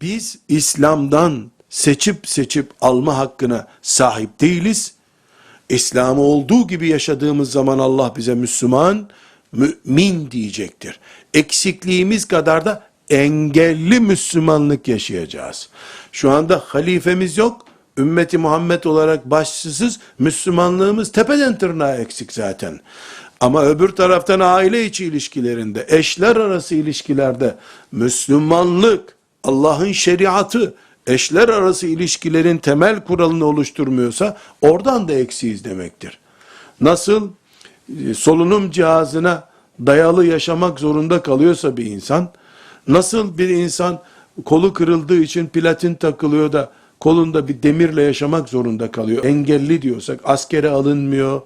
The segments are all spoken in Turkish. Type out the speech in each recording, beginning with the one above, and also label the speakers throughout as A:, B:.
A: Biz İslam'dan seçip seçip alma hakkına sahip değiliz. İslam'ı olduğu gibi yaşadığımız zaman Allah bize Müslüman, mümin diyecektir. Eksikliğimiz kadar da engelli Müslümanlık yaşayacağız. Şu anda halifemiz yok. Ümmeti Muhammed olarak başsız Müslümanlığımız tepeden tırnağa eksik zaten. Ama öbür taraftan aile içi ilişkilerinde, eşler arası ilişkilerde Müslümanlık, Allah'ın şeriatı, eşler arası ilişkilerin temel kuralını oluşturmuyorsa oradan da eksiyiz demektir. Nasıl e, solunum cihazına dayalı yaşamak zorunda kalıyorsa bir insan, nasıl bir insan kolu kırıldığı için platin takılıyor da kolunda bir demirle yaşamak zorunda kalıyor. Engelli diyorsak askere alınmıyor,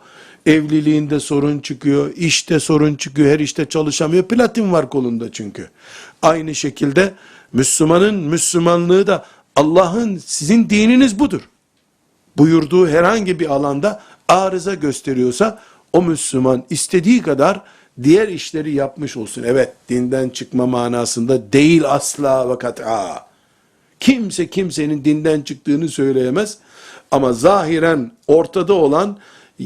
A: evliliğinde sorun çıkıyor, işte sorun çıkıyor, her işte çalışamıyor. Platin var kolunda çünkü. Aynı şekilde Müslümanın Müslümanlığı da Allah'ın sizin dininiz budur. Buyurduğu herhangi bir alanda arıza gösteriyorsa o Müslüman istediği kadar diğer işleri yapmış olsun. Evet dinden çıkma manasında değil asla ve kat'a. Kimse kimsenin dinden çıktığını söyleyemez. Ama zahiren ortada olan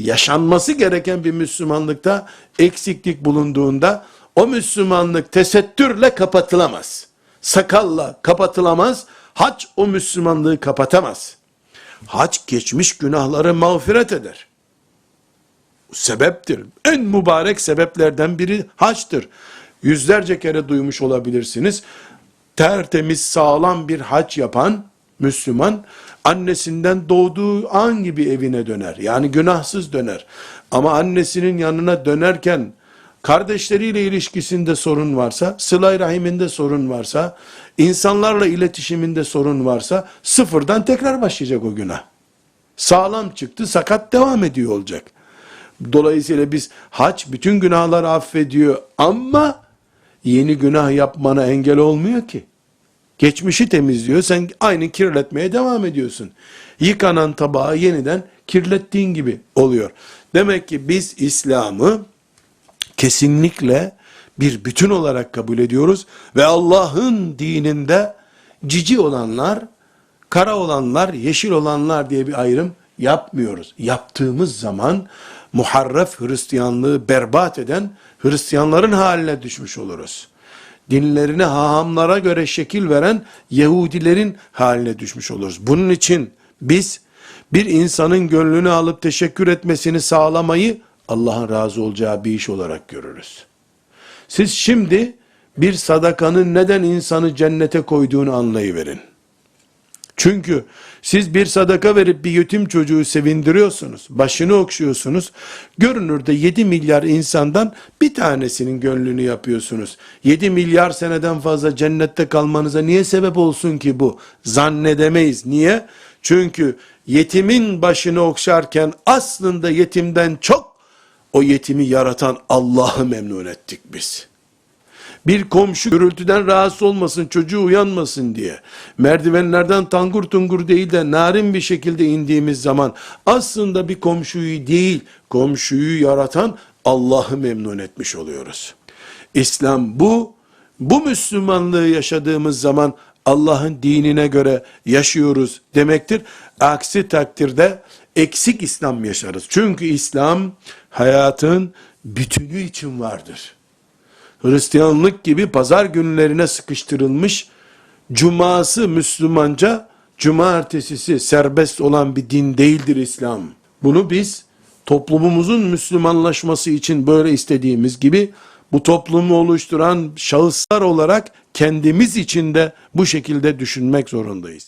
A: yaşanması gereken bir Müslümanlıkta eksiklik bulunduğunda o Müslümanlık tesettürle kapatılamaz. Sakalla kapatılamaz. Hac o Müslümanlığı kapatamaz. Hac geçmiş günahları mağfiret eder. Sebeptir. En mübarek sebeplerden biri haçtır. Yüzlerce kere duymuş olabilirsiniz. Tertemiz sağlam bir hac yapan Müslüman annesinden doğduğu an gibi evine döner. Yani günahsız döner. Ama annesinin yanına dönerken kardeşleriyle ilişkisinde sorun varsa, sılay rahiminde sorun varsa, insanlarla iletişiminde sorun varsa sıfırdan tekrar başlayacak o günah. Sağlam çıktı, sakat devam ediyor olacak. Dolayısıyla biz hac bütün günahları affediyor ama yeni günah yapmana engel olmuyor ki. Geçmişi temizliyor. Sen aynı kirletmeye devam ediyorsun. Yıkanan tabağı yeniden kirlettiğin gibi oluyor. Demek ki biz İslam'ı kesinlikle bir bütün olarak kabul ediyoruz ve Allah'ın dininde cici olanlar, kara olanlar, yeşil olanlar diye bir ayrım yapmıyoruz. Yaptığımız zaman muharref Hristiyanlığı berbat eden Hristiyanların haline düşmüş oluruz. Dinlerine hahamlara göre şekil veren Yahudilerin haline düşmüş oluruz. Bunun için biz bir insanın gönlünü alıp teşekkür etmesini sağlamayı Allah'ın razı olacağı bir iş olarak görürüz. Siz şimdi bir sadakanın neden insanı cennete koyduğunu anlayıverin. Çünkü siz bir sadaka verip bir yetim çocuğu sevindiriyorsunuz, başını okşuyorsunuz. Görünürde 7 milyar insandan bir tanesinin gönlünü yapıyorsunuz. 7 milyar seneden fazla cennette kalmanıza niye sebep olsun ki bu? Zannedemeyiz. Niye? Çünkü yetimin başını okşarken aslında yetimden çok o yetimi yaratan Allah'ı memnun ettik biz. Bir komşu gürültüden rahatsız olmasın, çocuğu uyanmasın diye. Merdivenlerden tangur tungur değil de narin bir şekilde indiğimiz zaman aslında bir komşuyu değil, komşuyu yaratan Allah'ı memnun etmiş oluyoruz. İslam bu, bu Müslümanlığı yaşadığımız zaman Allah'ın dinine göre yaşıyoruz demektir. Aksi takdirde eksik İslam yaşarız. Çünkü İslam hayatın bütünü için vardır. Hristiyanlık gibi pazar günlerine sıkıştırılmış, cuması Müslümanca, cumartesisi serbest olan bir din değildir İslam. Bunu biz toplumumuzun Müslümanlaşması için böyle istediğimiz gibi bu toplumu oluşturan şahıslar olarak kendimiz için de bu şekilde düşünmek zorundayız.